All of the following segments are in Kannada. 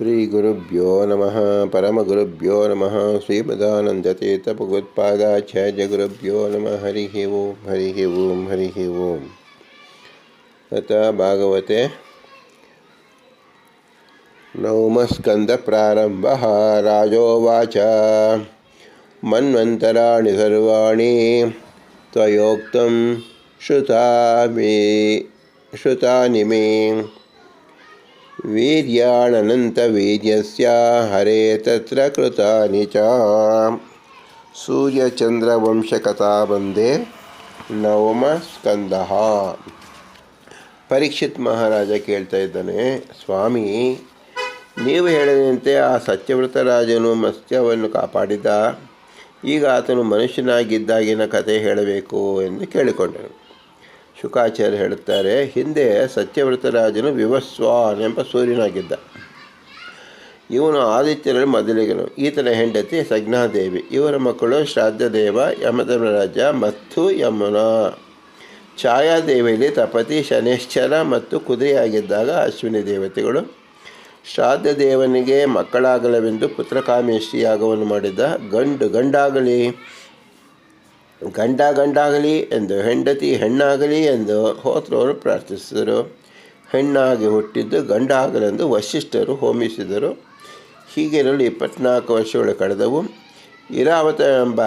श्रीगुरुभ्यो नमः, परमगुरुभ्यो नमः, श्रीमदानन्दतीर्थभगवत्पादाचार्यगुरुभ्यो नमः। हरिः ओं हरिः ओं हरिः ओम्। अतः भागवते नवमस्कन्दप्रारम्भः राजोवाच, मन्वन्तराणि सर्वाणि त्वयोक्तं श्रुतानि मे। वीर्याणनन्तवीर्यस्य हरे तत्र कृतानि च ಸೂರ್ಯಚಂದ್ರವಂಶಕಥಾ ಬಂದೇ ನವಮ ಸ್ಕಂದಃ ಪರೀಕ್ಷಿತ್ ಮಹಾರಾಜ ಕೇಳ್ತಾ ಇದ್ದಾನೆ ಸ್ವಾಮಿ ನೀವು ಹೇಳಿದಂತೆ ಆ ಸತ್ಯವ್ರತ ರಾಜನು ಮತ್ಸ್ಯವನ್ನು ಕಾಪಾಡಿದ ಈಗ ಆತನು ಮನುಷ್ಯನಾಗಿದ್ದಾಗಿನ ಕಥೆ ಹೇಳಬೇಕು ಎಂದು ಕೇಳಿಕೊಂಡನು ಶುಕಾಚಾರ್ಯ ಹೇಳುತ್ತಾರೆ, ಹಿಂದೆ ಸತ್ಯವ್ರತರಾಜನು ವಿವಸ್ವಾನ್ ಎಂಬ ಸೂರ್ಯನಾಗಿದ್ದ. ಇವನು ಆದಿತ್ಯರಲ್ಲಿ ಮೊದಲಿಗನು. ಈತನ ಹೆಂಡತಿ ಸಜ್ಞಾದೇವಿ. ಇವರ ಮಕ್ಕಳು ಶ್ರಾದ್ದದೇವ, ಯಮಧರ್ಮರಾಜ ಮತ್ತು ಯಮುನ. ಛಾಯಾದೇವಿಯಲ್ಲಿ ತಪತಿ ಶನೇಶ್ಚರ ಮತ್ತು ಕುದುರೆಯಾಗಿದ್ದಾಗ ಅಶ್ವಿನಿ ದೇವತೆಗಳು. ಶ್ರಾದ್ದ ದೇವನಿಗೆ ಮಕ್ಕಳಾಗಲವೆಂದು ಪುತ್ರಕಾಮೇಶಿ ಯಾಗವನ್ನು ಮಾಡಿದ ಗಂಡು ಗಂಡಾಗಲಿ. ಗಂಡ ಗಂಡಾಗಲಿ ಎಂದು ಹೆಂಡತಿ ಹೆಣ್ಣಾಗಲಿ ಎಂದು ಹೋತ್ರವರು ಪ್ರಾರ್ಥಿಸಿದರು. ಹೆಣ್ಣಾಗಿ ಹುಟ್ಟಿದ್ದು ಗಂಡಾಗಲೆಂದು ವಶಿಷ್ಠರು ಹೋಮಿಸಿದರು. ಹೀಗಿರಲು ಇಪ್ಪತ್ನಾಲ್ಕು ವರ್ಷಗಳು ಕಳೆದವು. ಇರಾವತ ಎಂಬ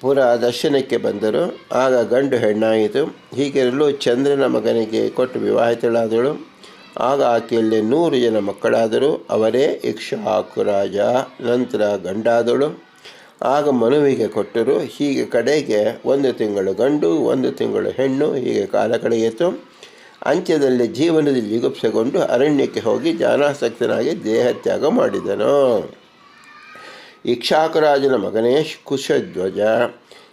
ಪುರ ದರ್ಶನಕ್ಕೆ ಬಂದರು. ಆಗ ಗಂಡು ಹೆಣ್ಣಾಯಿತು. ಹೀಗಿರಲು ಚಂದ್ರನ ಮಗನಿಗೆ ಕೊಟ್ಟು ವಿವಾಹಿತಳಾದಳು. ಆಗ ಆಕೆಯಲ್ಲಿ ನೂರು ಜನ ಮಕ್ಕಳಾದರು. ಅವರೇ ಇಕ್ಷಾಕು ರಾಜ ನಂತರ ಗಂಡಾದಳು. ಆಗ ಮನುವಿಗೆ ಕೊಟ್ಟರು, ಹೀಗೆ ಕಡೆಗೆ ಒಂದು ತಿಂಗಳು ಗಂಡು, ಒಂದು ತಿಂಗಳು ಹೆಣ್ಣು, ಹೀಗೆ ಕಾಲ ಕಳೆಯಿತು. ಅಂತ್ಯದಲ್ಲಿ ಜೀವನದಲ್ಲಿ ಜಿಗುಪ್ಸೆಗೊಂಡು ಅರಣ್ಯಕ್ಕೆ ಹೋಗಿ ಜಾನಾಸಕ್ತನಾಗಿ ದೇಹತ್ಯಾಗ ಮಾಡಿದನು. ಇಕ್ಷಾಕುರಾಜನ ಮಗನೇ ಕುಶಧ್ವಜ.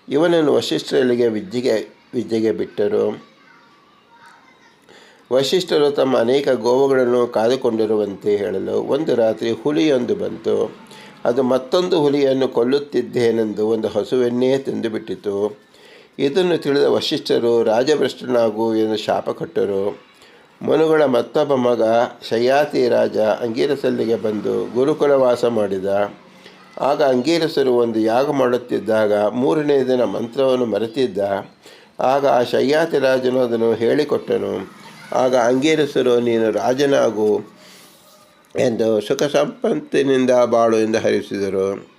ಇವನನ್ನು ವಶಿಷ್ಠರಲ್ಲಿಗೆ ವಿದ್ಯೆಗೆ ವಿದ್ಯೆಗೆ ಬಿಟ್ಟರು. ವಶಿಷ್ಠರು ತಮ್ಮ ಅನೇಕ ಗೋವುಗಳನ್ನು ಕಾದುಕೊಂಡಿರುವಂತೆ ಹೇಳಲು ಒಂದು ರಾತ್ರಿ ಹುಲಿಯೊಂದು ಬಂತು. ಅದು ಮತ್ತೊಂದು ಹುಲಿಯನ್ನು ಕೊಲ್ಲುತ್ತಿದ್ದೇನೆಂದು ಒಂದು ಹಸುವೆನ್ನೇ ತಿಂದುಬಿಟ್ಟಿತು. ಇದನ್ನು ತಿಳಿದ ವಶಿಷ್ಠರು, ರಾಜಭ್ರಷ್ಟನಾಗು ಎಂದು ಶಾಪ ಕೊಟ್ಟರು. ಮನುಗಳ ಮತ್ತೊಬ್ಬ ಮಗ ಶಯಾತಿ ರಾಜ ಅಂಗೀರಸಲ್ಲಿಗೆ ಬಂದು ಗುರುಕುಲವಾಸ ಮಾಡಿದ. ಆಗ ಅಂಗೀರಸರು ಒಂದು ಯಾಗ ಮಾಡುತ್ತಿದ್ದಾಗ ಮೂರನೇ ದಿನ ಮಂತ್ರವನ್ನು ಮರೆತಿದ್ದ. ಆಗ ಆ ಶಯ್ಯಾತಿ ರಾಜನು ಅದನ್ನು ಹೇಳಿಕೊಟ್ಟನು. ಆಗ ಅಂಗೀರಸರು, ನೀನು ರಾಜನಾಗು ಎಂದು ಸುಖ ಸಂಪತ್ತಿನಿಂದ ಬಾಳು ಎಂದು ಹರಿಸಿದರು.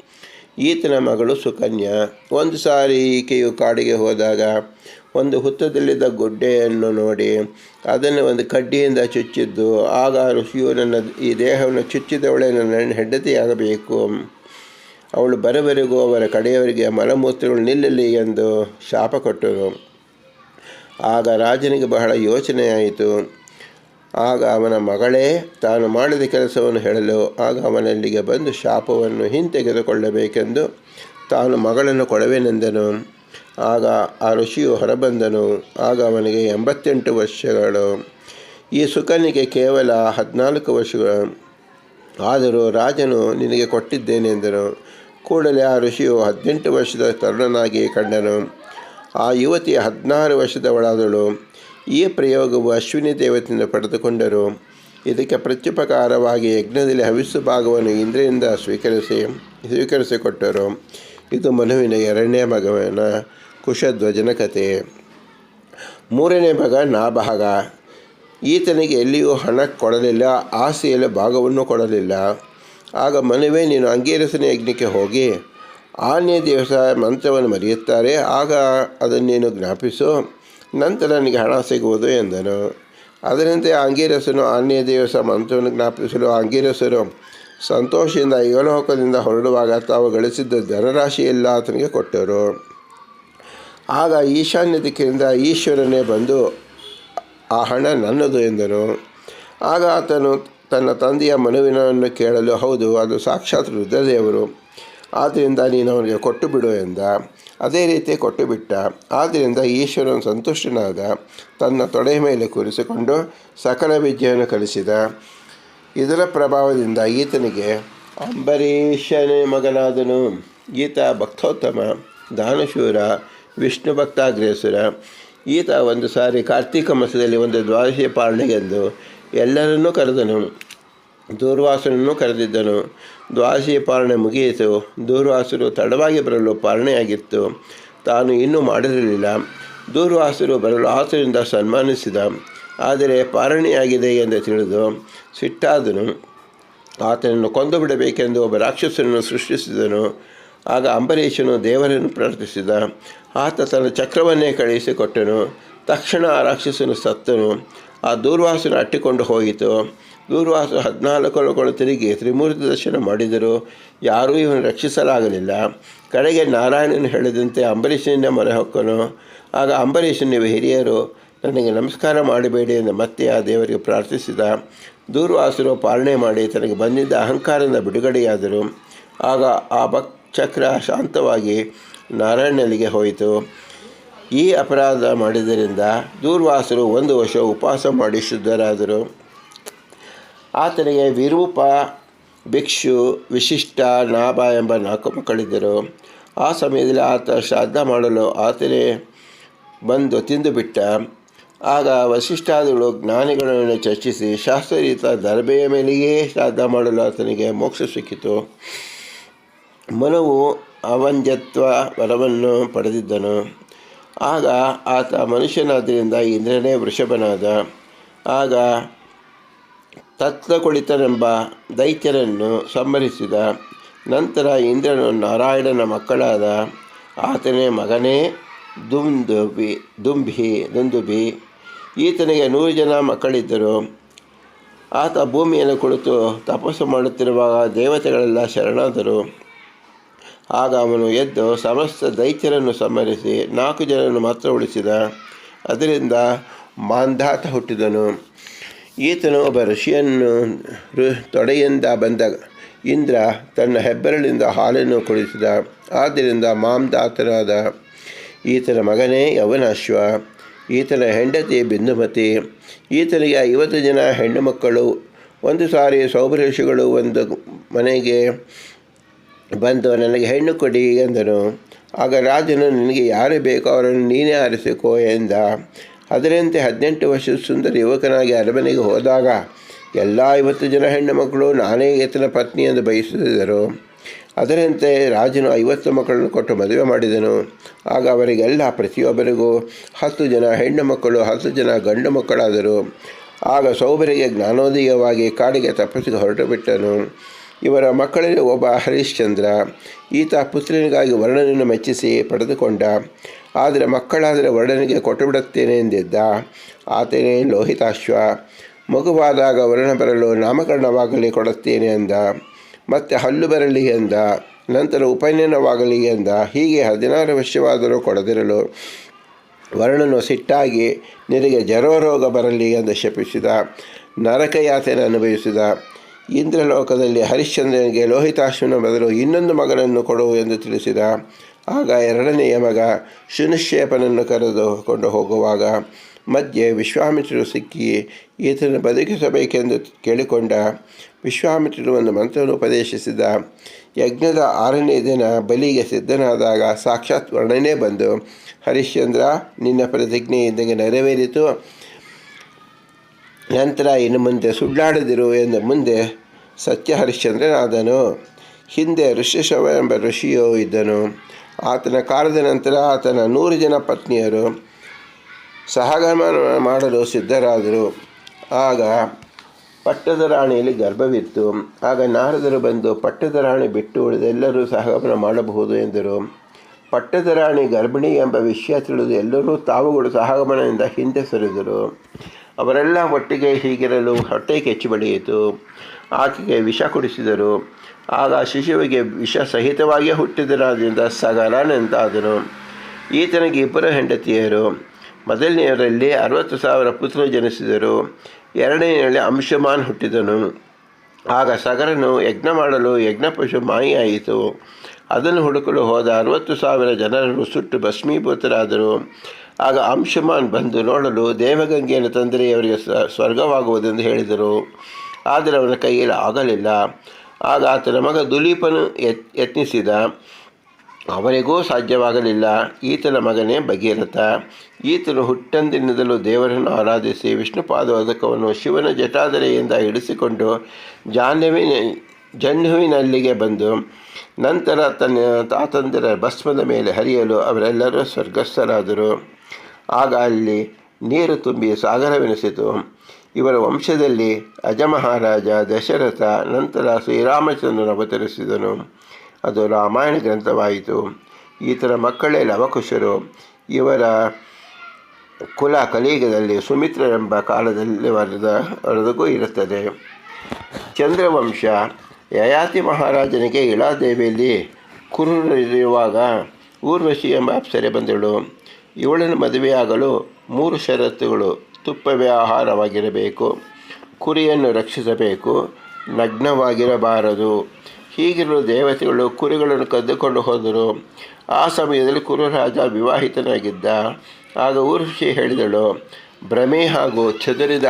ಈತನ ಮಗಳು ಸುಕನ್ಯಾ. ಒಂದು ಸಾರಿ ಈಕೆಯು ಕಾಡಿಗೆ ಹೋದಾಗ ಒಂದು ಹುತ್ತದಲ್ಲಿದ್ದ ಗುಡ್ಡೆಯನ್ನು ನೋಡಿ ಅದನ್ನು ಒಂದು ಕಡ್ಡಿಯಿಂದ ಚುಚ್ಚಿದ್ದು, ಆಗ ಋಷಿಯು ನನ್ನ ಈ ದೇಹವನ್ನು ಚುಚ್ಚಿದವಳೆ ನನ್ನ ಹೆಂಡತಿಯಾಗಬೇಕು. ಅವಳು ಬರವರೆಗೂ ಅವರ ಕಡೆಯವರಿಗೆ ಮಲಮೂತ್ರಗಳು ನಿಲ್ಲಲಿ ಎಂದು ಶಾಪ ಕೊಟ್ಟರು ಆಗ ರಾಜನಿಗೆ ಬಹಳ ಯೋಚನೆಯಾಯಿತು. ಆಗ ಅವನ ಮಗಳೇ ತಾನು ಮಾಡಿದ ಕೆಲಸವನ್ನು ಹೇಳಲು, ಆಗ ಅವನಲ್ಲಿಗೆ ಬಂದು ಶಾಪವನ್ನು ಹಿಂತೆಗೆದುಕೊಳ್ಳಬೇಕೆಂದು ತಾನು ಮಗಳನ್ನು ಕೊಡವೆನೆಂದನು ಆಗ ಆ ಋಷಿಯು ಹೊರಬಂದನು. ಆಗ ಅವನಿಗೆ ಎಂಬತ್ತೆಂಟು ವರ್ಷಗಳು. ಈ ಸುಖನಿಗೆ ಕೇವಲ ಹದಿನಾಲ್ಕು ವರ್ಷಗಳು. ಆದರೂ ರಾಜನು ನಿನಗೆ ಕೊಟ್ಟಿದ್ದೇನೆಂದನು ಕೂಡಲೇ ಆ ಋಷಿಯು ಹದಿನೆಂಟು ವರ್ಷದ ತರುಣನಾಗಿ ಕಂಡನು. ಆ ಯುವತಿ ಹದಿನಾರು ವರ್ಷದವಳಾದಳು. ಈ ಪ್ರಯೋಗವು ಅಶ್ವಿನಿ ದೇವತೆಯಿಂದ ಪಡೆದುಕೊಂಡರು. ಇದಕ್ಕೆ ಪ್ರತ್ಯುಪಕಾರವಾಗಿ ಯಜ್ಞದಲ್ಲಿ ಹವಿಸ್ಸು ಭಾಗವನ್ನು ಇಂದ್ರಿಯಿಂದ ಸ್ವೀಕರಿಸಿ, ಸ್ವೀಕರಿಸಿಕೊಟ್ಟರು. ಇದು ಮನುವಿನ ಎರಡನೇ ಮಗವನ ಕುಶಧ್ವಜನ ಕಥೆ ಮೂರನೇ ಮಗ ನಾಭಾಗ. ಈತನಿಗೆ ಎಲ್ಲಿಯೂ ಹಣ ಕೊಡಲಿಲ್ಲ ಆಸೆಯಲ್ಲಿ ಭಾಗವನ್ನು ಕೊಡಲಿಲ್ಲ. ಆಗ ಮನುವೆ, ನೀನು ಅಂಗೀರಸನ ಯಜ್ಞಕ್ಕೆ ಹೋಗಿ, ಆನೆ ದಿವಸ ಮಂತ್ರವನ್ನು ಮರೆಯುತ್ತಾರೆ. ಆಗ ಅದನ್ನೇನು ನೀನು ಜ್ಞಾಪಿಸು. ನಂತರ ನನಗೆ ಹಣ ಸಿಗುವುದು ಎಂದನು ಅದರಂತೆ ಅಂಗೀರಸನು ಆನ್ಯ ದಿವಸ ಮಂತ್ರವನ್ನು ಜ್ಞಾಪಿಸಲು ಅಂಗೀರಸರು ಸಂತೋಷದಿಂದ ಯೋಲೋಕದಿಂದ ಹೊರಡುವಾಗ ತಾವು ಗಳಿಸಿದ್ದ ಧನರಾಶಿಯೆಲ್ಲ ಆತನಿಗೆ ಕೊಟ್ಟರು. ಆಗ ಈಶಾನ್ಯ ದಿಕ್ಕಿನಿಂದ ಈಶ್ವರನೇ ಬಂದು ಆ ಹಣ ನನ್ನದು ಎಂದನು ಆಗ ಆತನು ತನ್ನ ತಂದೆಯ ಮನುವಿನವನ್ನು ಕೇಳಲು, ಹೌದು, ಅದು ಸಾಕ್ಷಾತ್ ರುದ್ರದೇವರು. ಆದ್ದರಿಂದ ನೀನು ಅವನಿಗೆ ಕೊಟ್ಟು ಬಿಡು ಎಂದ. ಅದೇ ರೀತಿ ಕೊಟ್ಟು ಬಿಟ್ಟ ಆದ್ದರಿಂದ ಈಶ್ವರನು ಸಂತುಷ್ಟನಾದ ತನ್ನ ತೊಡೆಯ ಮೇಲೆ ಕೂರಿಸಿಕೊಂಡು ಸಕಲ ವಿದ್ಯೆಯನ್ನು ಕಲಿಸಿದ. ಇದರ ಪ್ರಭಾವದಿಂದ ಈತನಿಗೆ, ಅಂಬರೀಷನೇ ಮಗನಾದನು. ಈತ ಭಕ್ತೋತ್ತಮ, ದಾನಶೂರ, ವಿಷ್ಣು ಭಕ್ತಾಗ್ರೇಸುರ. ಈತ ಒಂದು ಸಾರಿ ಕಾರ್ತೀಕ ಮಾಸದಲ್ಲಿ ಒಂದು ದ್ವಾದಶಿ ಪಾಲನೆಗೆಂದು ಎಲ್ಲರನ್ನೂ ಕರೆದನು. ದೂರ್ವಾಸನನ್ನು ಕರೆದಿದ್ದನು. ದ್ವಾಸಿಯ ಪಾಲನೆ ಮುಗಿಯಿತು. ದೂರ್ವಾಸರು ತಡವಾಗಿ ಬರಲು ಪಾಲನೆಯಾಗಿತ್ತು. ತಾನು ಇನ್ನೂ ಮಾಡಿರಲಿಲ್ಲ. ದೂರ್ವಾಸರು ಬರಲು ಆತನಿಂದ ಸನ್ಮಾನಿಸಿದ. ಆದರೆ ಪಾಲನೆಯಾಗಿದೆ ಎಂದು ತಿಳಿದು ಸಿಟ್ಟಾದನು. ಆತನನ್ನು ಕೊಂದು ಬಿಡಬೇಕೆಂದು ಒಬ್ಬ ರಾಕ್ಷಸನನ್ನು ಸೃಷ್ಟಿಸಿದನು. ಆಗ ಅಂಬರೀಷನು ದೇವರನ್ನು ಪ್ರಾರ್ಥಿಸಿದ. ಆತ ತನ್ನ ಚಕ್ರವನ್ನೇ ಕಳುಹಿಸಿಕೊಟ್ಟನು. ತಕ್ಷಣ ಆ ರಾಕ್ಷಸನು ಸತ್ತನು. ಆ ದೂರ್ವಾಸನ ಅಟ್ಟಿಕೊಂಡು ಹೋಯಿತು. ದೂರ್ವಾಸ ಹದಿನಾಲ್ಕು ತಿರುಗಿ ತ್ರಿಮೂರ್ತಿ ದರ್ಶನ ಮಾಡಿದರು ಯಾರೂ ಇವನು ರಕ್ಷಿಸಲಾಗಲಿಲ್ಲ. ಕಡೆಗೆ ನಾರಾಯಣನು ಹೇಳಿದಂತೆ ಅಂಬರೀಷನಿಂದ ಮೊರೆ ಹೊಕ್ಕನು. ಆಗ ಅಂಬರೀಷನ ಹಿರಿಯರು, ನನಗೆ ನಮಸ್ಕಾರ ಮಾಡಬೇಡಿ ಎಂದು ಮತ್ತೆ ಆ ದೇವರಿಗೆ ಪ್ರಾರ್ಥಿಸಿದ. ದೂರ್ವಾಸರು ಪಾಲನೆ ಮಾಡಿ ತನಗೆ ಬಂದಿದ್ದ ಅಹಂಕಾರದಿಂದ ಬಿಡುಗಡೆಯಾದರು. ಆಗ ಆ ಭಕ್ ಚಕ್ರ ಶಾಂತವಾಗಿ ನಾರಾಯಣನಿಗೆ ಹೋಯಿತು. ಈ ಅಪರಾಧ ಮಾಡಿದ್ದರಿಂದ ದೂರ್ವಾಸರು ಒಂದು ವರ್ಷ ಉಪವಾಸ ಮಾಡಿ ಶುದ್ಧರಾದರು. ಆತನಿಗೆ ವಿರೂಪ, ಭಿಕ್ಷು, ವಿಶಿಷ್ಟ, ನಾಭ ಎಂಬ ನಾಲ್ಕು ಮಕ್ಕಳಿದ್ದರು. ಆ ಸಮಯದಲ್ಲಿ ಆತ ಶ್ರಾದ್ದ ಮಾಡಲು ಆತನೇ ಬಂದು ತಿಂದುಬಿಟ್ಟ. ಆಗ ವಸಿಷ್ಠಾದಿಗಳು ಜ್ಞಾನಿಗಳನ್ನು ಚರ್ಚಿಸಿ ಶಾಸ್ತ್ರೀತ ದರ್ಬೆಯ ಮೇಲೆಯೇ ಶ್ರಾದ್ದ ಮಾಡಲು ಆತನಿಗೆ ಮೋಕ್ಷ ಸಿಕ್ಕಿತು. ಮನವು ಅವಂಜತ್ವ ವರವನ್ನು ಪಡೆದಿದ್ದನು. ಆಗ ಆತ ಮನುಷ್ಯನಾದ್ದರಿಂದ ಇಂದ್ರನೇ ವೃಷಭನಾದ. ಆಗ ತತ್ವಕುಳಿತನೆಂಬ ದೈತ್ಯರನ್ನು ಸಂಹರಿಸಿದ ನಂತರ ಇಂದ್ರನು ನಾರಾಯಣನ ಮಕ್ಕಳಾದ ಆತನೇ ಮಗನೇ, ದುಂದುಬಿ, ದುಂಬಿ, ದುಂದುಬಿ. ಈತನಿಗೆ ನೂರು ಜನ ಮಕ್ಕಳಿದ್ದರು. ಆತ ಭೂಮಿಯನ್ನು ಕುಳಿತು ತಪಸ್ಸು ಮಾಡುತ್ತಿರುವಾಗ ದೇವತೆಗಳೆಲ್ಲ ಶರಣಾದರು. ಆಗ ಅವನು ಎದ್ದು ಸಮಸ್ತ ದೈತ್ಯರನ್ನು ಸಂಹರಿಸಿ ನಾಲ್ಕು ಜನರನ್ನು ಮಾತ್ರ ಉಳಿಸಿದ. ಅದರಿಂದ ಮಾಂಧಾತ ಹುಟ್ಟಿದನು. ಈತನು ಒಬ್ಬ ಋಷಿಯನ್ನು ತೊಡೆಯಿಂದ ಬಂದ ಇಂದ್ರ ತನ್ನ ಹೆಬ್ಬೆರಳಿಂದ ಹಾಲನ್ನು ಕುಡಿಸಿದ. ಆದ್ದರಿಂದ ಮಾಂದಾತನಾದ ಈತನ ಮಗನೇ ಯವನಾಶ್ವ ಈತನ ಹೆಂಡತಿ ಬಿಂದುಮತಿ, ಈತನಿಗೆ ಐವತ್ತು ಜನ ಹೆಣ್ಣು ಮಕ್ಕಳು, ಒಂದು ಸಾರಿ ಸೌಭಋಷಿಗಳು ಒಂದು ಮನೆಗೆ ಬಂದು ನನಗೆ ಹೆಣ್ಣು ಕೊಡಿ ಎಂದನು. ಆಗ ರಾಜನು, ನಿನಗೆ ಯಾರು ಬೇಕೋ ಅವರನ್ನು ನೀನೇ ಆರಿಸಿಕೋ ಎಂದ. ಅದರಂತೆ ಹದಿನೆಂಟು ವರ್ಷದ ಸುಂದರ ಯುವಕನಾಗಿ ಅರಮನೆಗೆ ಹೋದಾಗ ಎಲ್ಲ ಐವತ್ತು ಜನ ಹೆಣ್ಣು ಮಕ್ಕಳು ನಾನೇ ಈತನ ಪತ್ನಿ ಎಂದು ಬಯಸುತ್ತಿದ್ದರು ಅದರಂತೆ ರಾಜನು ಐವತ್ತು ಮಕ್ಕಳನ್ನು ಕೊಟ್ಟು ಮದುವೆ ಮಾಡಿದನು. ಆಗ ಅವರಿಗೆಲ್ಲ ಪ್ರತಿಯೊಬ್ಬರಿಗೂ ಹತ್ತು ಜನ ಹೆಣ್ಣು ಮಕ್ಕಳು, ಹತ್ತು ಜನ ಗಂಡು ಮಕ್ಕಳಾದರು. ಆಗ ಸೌಬರಿಗೆ ಜ್ಞಾನೋದಯವಾಗಿ ಕಾಡಿಗೆ ತಪಸ್ಸಿಗೆ ಹೊರಟು ಬಿಟ್ಟನು ಇವರ ಮಕ್ಕಳಲ್ಲಿ ಒಬ್ಬ ಹರಿಶ್ಚಂದ್ರ. ಈತ ಪುತ್ರನಿಗಾಗಿ ವರ್ಣನನ್ನು ಮೆಚ್ಚಿಸಿ ಪಡೆದುಕೊಂಡ. ಆದರೆ ಮಕ್ಕಳಾದರೆ ವರ್ಣನಿಗೆ ಕೊಟ್ಟುಬಿಡುತ್ತೇನೆ ಎಂದಿದ್ದ. ಆತನೇ ಲೋಹಿತಾಶ್ವ. ಮಗುವಾದಾಗ ವರ್ಣ ಬರಲು ನಾಮಕರಣವಾಗಲಿ ಕೊಡುತ್ತೇನೆ ಎಂದ ಮತ್ತೆ ಹಲ್ಲು ಬರಲಿ ಎಂದ. ನಂತರ ಉಪನಯನವಾಗಲಿ ಎಂದ. ಹೀಗೆ ಹದಿನಾರು ವರ್ಷವಾದರೂ ಕೊಡದಿರಲು ವರ್ಣನು ಸಿಟ್ಟಾಗಿ ನಿನಗೆ ಜರೋರೋಗ ಬರಲಿ ಎಂದು ಶಪಿಸಿದ. ನರಕಯಾತೆಯನ್ನು ಅನುಭವಿಸಿದ. ಇಂದ್ರಲೋಕದಲ್ಲಿ ಹರಿಶ್ಚಂದ್ರನಿಗೆ ಲೋಹಿತಾಶ್ವನ ಬದಲು ಇನ್ನೊಂದು ಮಗನನ್ನು ಕೊಡು ಎಂದು ತಿಳಿಸಿದ. ಆಗ ಎರಡನೆಯ ಮಗ ಶುನಿಶ್ಚೇಪನನ್ನು ಕರೆದುಕೊಂಡು ಹೋಗುವಾಗ ಮಧ್ಯೆ ವಿಶ್ವಾಮಿತ್ರರು ಸಿಕ್ಕಿ ಈತನನ್ನು ಬದುಕಿಸಬೇಕೆಂದು ಕೇಳಿಕೊಂಡ ವಿಶ್ವಾಮಿತ್ರರು ಒಂದು ಮಂತ್ರವನ್ನು ಉಪದೇಶಿಸಿದ ಯಜ್ಞದ ಆರನೇ ದಿನ ಬಲಿಗೆ ಸಿದ್ಧನಾದಾಗ ಸಾಕ್ಷಾತ್ ವರ್ಣನೆ ಬಂದು, ಹರಿಶ್ಚಂದ್ರ, ನಿನ್ನ ಪ್ರತಿಜ್ಞೆ ಇದ್ದಂಗೆ ನೆರವೇರಿತು. ನಂತರ ಇನ್ನು ಮುಂದೆ ಸುಳ್ಳಾಡದಿರು ಎಂದು ಮುಂದೆ ಸತ್ಯ ಹರಿಶ್ಚಂದ್ರನಾದನು ಹಿಂದೆ ಋಷಿಶವ ಎಂಬ ಋಷಿಯು ಇದ್ದನು. ಆತನ ಕಾಲದ ನಂತರ ಆತನ ನೂರು ಜನ ಪತ್ನಿಯರು ಸಹಗಮನ ಮಾಡಲು ಸಿದ್ಧರಾದರು. ಆಗ ಪಟ್ಟದ ರಾಣಿಯಲ್ಲಿ ಗರ್ಭವಿತ್ತು. ಆಗ ನಾರದರು ಬಂದು ಪಟ್ಟದ ರಾಣಿ ಬಿಟ್ಟು ಉಳಿದೆಲ್ಲರೂ ಸಹಗಮನ ಮಾಡಬಹುದು ಎಂದರು. ಪಟ್ಟದ ರಾಣಿ ಗರ್ಭಿಣಿ ಎಂಬ ವಿಷಯ ತಿಳಿದು ಎಲ್ಲರೂ ತಾವುಗಳು ಸಹಗಮನದಿಂದ ಹಿಂದೆ ಸರಿದರು. ಅವರೆಲ್ಲ ಒಟ್ಟಿಗೆ ಹೀಗಿರಲು ಹೊಟ್ಟೆ ಕೆಚ್ಚಿ ಬಡಿಯಿತು. ಆಕೆಗೆ ವಿಷ ಕುಡಿಸಿದರು. ಆಗ ಶಿಶುವಿಗೆ ವಿಷ ಸಹಿತವಾಗಿಯೇ ಹುಟ್ಟಿದರಾದ್ರಿಂದ ಸಗರನೆಂತಾದನು ಈತನಿಗೆ ಇಬ್ಬರು ಹೆಂಡತಿಯರು. ಮೊದಲನೆಯವರಲ್ಲಿ ಅರವತ್ತು ಸಾವಿರ ಪುತ್ರರು ಜನಿಸಿದರು. ಎರಡನೆಯಲ್ಲಿ ಅಂಶಮಾನ್ ಹುಟ್ಟಿದನು. ಆಗ ಸಗರನು ಯಜ್ಞ ಮಾಡಲು ಯಜ್ಞಪಶು ಮಾಯಿಯಾಯಿತು. ಅದನ್ನು ಹುಡುಕಲು ಹೋದ ಅರವತ್ತು ಸಾವಿರ ಜನರನ್ನು ಸುಟ್ಟು ಭಸ್ಮೀಭೂತರಾದರು. ಆಗ ಅಂಶುಮಾನ್ ಬಂದು ನೋಡಲು ದೇವಗಂಗೆಯನ್ನು ತಂದರೆ ಅವರಿಗೆ ಸ್ವರ್ಗವಾಗುವುದೆಂದು ಹೇಳಿದರು. ಆದರೆ ಅವನ ಕೈಯಲ್ಲಿ ಆಗಲಿಲ್ಲ. ಆಗ ಆತನ ಮಗ ದುಲೀಪನು ಯತ್, ಯತ್ನಿಸಿದ, ಅವರಿಗೂ ಸಾಧ್ಯವಾಗಲಿಲ್ಲ. ಈತನ ಮಗನೇ ಭಗೀರಥ. ಈತನು ಹುಟ್ಟಂದಿನಿಂದಲೂ ದೇವರನ್ನು ಆರಾಧಿಸಿ ವಿಷ್ಣುಪಾದೋದಕವನ್ನು ಶಿವನ ಜಟಾದರೆಯಿಂದ ಇಡಿಸಿಕೊಂಡು ಜಾಹ್ನವಿನ, ಜಹ್ನುವಿನಲ್ಲಿಗೆ ಬಂದು ನಂತರ ತನ್ನ ತಾತಂದಿರ ಭಸ್ಮದ ಮೇಲೆ ಹರಿಯಲು ಅವರೆಲ್ಲರೂ ಸ್ವರ್ಗಸ್ಥರಾದರು. ಆಗ ಅಲ್ಲಿ ನೀರು ತುಂಬಿ ಸಾಗರವೆನಿಸಿತು. ಇವರ ವಂಶದಲ್ಲಿ ಅಜಮಹಾರಾಜ, ದಶರಥ, ನಂತರ ಶ್ರೀರಾಮಚಂದ್ರನ ಅವತರಿಸಿದನು. ಅದು ರಾಮಾಯಣ ಗ್ರಂಥವಾಯಿತು. ಈತನ ಮಕ್ಕಳೇ ಲವಕುಶರು ಇವರ ಕುಲ ಕಲಿಯುಗದಲ್ಲಿ ಸುಮಿತ್ರರೆಂಬ ಕಾಲದಲ್ಲಿ ವರದ ವರೆದಗೂ ಇರುತ್ತದೆ. ಚಂದ್ರವಂಶ ಯಯಾತಿ ಮಹಾರಾಜನಿಗೆ ಇಳಾದೇವಿಯಲ್ಲಿ ಕುರುರಿರುವಾಗ ಊರ್ವಶಿ ಎಂಬ ಅಪ್ಸರೆ ಬಂದಳು. ಇವಳನ್ನು ಮದುವೆಯಾಗಲು ಮೂರು ಷರತ್ತುಗಳು. ತುಪ್ಪವೇ ಆಹಾರವಾಗಿರಬೇಕು. ಕುರಿಯನ್ನು ರಕ್ಷಿಸಬೇಕು. ನಗ್ನವಾಗಿರಬಾರದು. ಹೀಗಿರಲು ದೇವತೆಗಳು ಕುರಿಗಳನ್ನು ಕದ್ದುಕೊಂಡು ಹೋದರು. ಆ ಸಮಯದಲ್ಲಿ ಕುರುರಾಜ ವಿವಾಹಿತನಾಗಿದ್ದ. ಆಗ ಊರ್ವಶಿ ಹೇಳಿದಳು, ಭ್ರಮೆ ಹಾಗೂ ಚದುರಿದ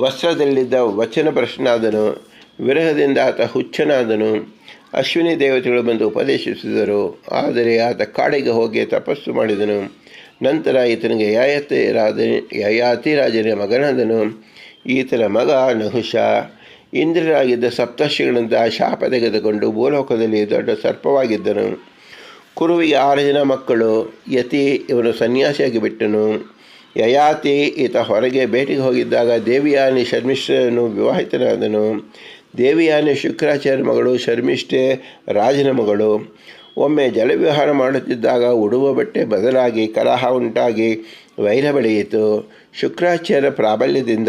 ವಸ್ತ್ರದಲ್ಲಿದ್ದ ವಚನ ಪ್ರಶ್ನಾದನು ವಿರಹದಿಂದ ಆತ ಹುಚ್ಚನಾದನು. ಅಶ್ವಿನಿ ದೇವತೆಗಳು ಬಂದು ಉಪದೇಶಿಸಿದರು. ಆದರೆ ಆತ ಕಾಡಿಗೆ ಹೋಗಿ ತಪಸ್ಸು ಮಾಡಿದನು. ನಂತರ ಈತನಿಗೆ ಯಾಯತಿ ರಾಜ ಯಯಾತಿ ರಾಜನ ಮಗನಾದನು. ಈತನ ಮಗ ನಹುಷ. ಇಂದ್ರರಾಗಿದ್ದ ಸಪ್ತರ್ಷಿಗಳಿಂದ ಶಾಪ ತೆಗೆದುಕೊಂಡು ಭೂಲೋಕದಲ್ಲಿ ದೊಡ್ಡ ಸರ್ಪವಾಗಿದ್ದನು. ಕುರುವಿಗೆ ಆರು ಜನ ಮಕ್ಕಳು ಯತಿ ಇವನು ಸನ್ಯಾಸಿಯಾಗಿ ಬಿಟ್ಟನು. ಯಯಾತಿ ಈತ ಹೊರಗೆ ಭೇಟಿಗೆ ಹೋಗಿದ್ದಾಗ ದೇವಿಯಾನಿ ಶರ್ಮಿಶ್ರನು ವಿವಾಹಿತನಾದನು. ದೇವಿಯಾನಿ ಶುಕ್ರಾಚಾರ್ಯ ಮಗಳು, ಶರ್ಮಿಷ್ಠೆ ರಾಜನ ಮಗಳು. ಒಮ್ಮೆ ಜಲವಿಹಾರ ಮಾಡುತ್ತಿದ್ದಾಗ ಉಡುವ ಬಟ್ಟೆ ಬದಲಾಗಿ ಕಲಹ ಉಂಟಾಗಿ ವೈರ ಬೆಳೆಯಿತು. ಶುಕ್ರಾಚಾರ್ಯ ಪ್ರಾಬಲ್ಯದಿಂದ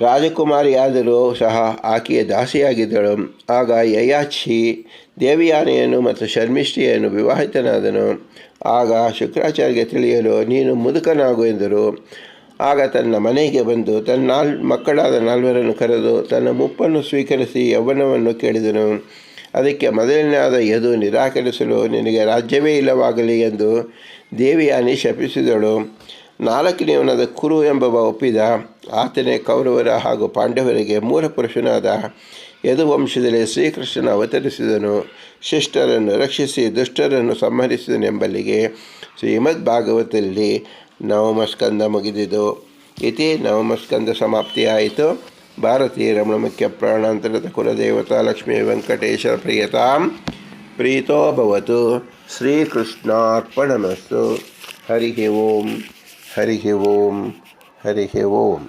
ರಾಜಕುಮಾರಿಯಾದರೂ ಸಹ ಆಕೆಯ ದಾಸಿಯಾಗಿದ್ದಳು. ಆಗ ಯಯಾಚಿ ದೇವಿಯಾನೆಯನ್ನು ಮತ್ತು ಶರ್ಮಿಷ್ಠಿಯನ್ನು ವಿವಾಹಿತನಾದನು. ಆಗ ಶುಕ್ರಾಚಾರ್ಯಗೆ ತಿಳಿಯಲು, ನೀನು ಮುದುಕನಾಗು ಎಂದರು. ಆಗ ತನ್ನ ಮನೆಗೆ ಬಂದು ತನ್ನ ಮಕ್ಕಳಾದ ನಾಲ್ವರನ್ನು ಕರೆದು ತನ್ನ ಮುಪ್ಪನ್ನು ಸ್ವೀಕರಿಸಿ ಯೌವನವನ್ನು ಕೇಳಿದನು. ಅದಕ್ಕೆ ಮೊದಲನೆಯಾದ ಯದು ನಿರಾಕರಿಸಲು ನಿನಗೆ ರಾಜ್ಯವೇ ಇಲ್ಲವಾಗಲಿ ಎಂದು ದೇವಿಯಾನಿ ಶಪಿಸಿದಳು. ನಾಲ್ಕನೆಯವನಾದ ಕುರು ಎಂಬವ ಒಪ್ಪಿದ. ಆತನೇ ಕೌರವರ ಹಾಗೂ ಪಾಂಡವರಿಗೆ ಮೂಲ ಪುರುಷನಾದ ಯದುವಂಶದಲ್ಲಿ ಶ್ರೀಕೃಷ್ಣನ ಅವತರಿಸಿದನು. ಶಿಷ್ಟರನ್ನು ರಕ್ಷಿಸಿ ದುಷ್ಟರನ್ನು ಸಂಹರಿಸಿದನೆಂಬಲ್ಲಿಗೆ ಶ್ರೀಮದ್ ಭಾಗವತದಲ್ಲಿ ನವಮಸ್ಕಂದ ಮುಗಿದಿದ್ದು ಇತಿ ನವಮಸ್ಕಂದ ಸಮಾಪ್ತಿಯಾಯಿತು. ಭಾರತೀಯ ರಮಣ ಮುಖ್ಯ ಪ್ರಾಣಾಂತರದ ಕುಲದೇವತಾ ಲಕ್ಷ್ಮೀ ವೆಂಕಟೇಶ ಪ್ರಿಯತಾಂ. ಪ್ರೀತೋಭವತು ಶ್ರೀಕೃಷ್ಣಾರ್ಪಣಮಸ್ತು. ಹರಿ ಓಂ. ಹರಿ ಓಂ. ಹರಿ ಓಂ.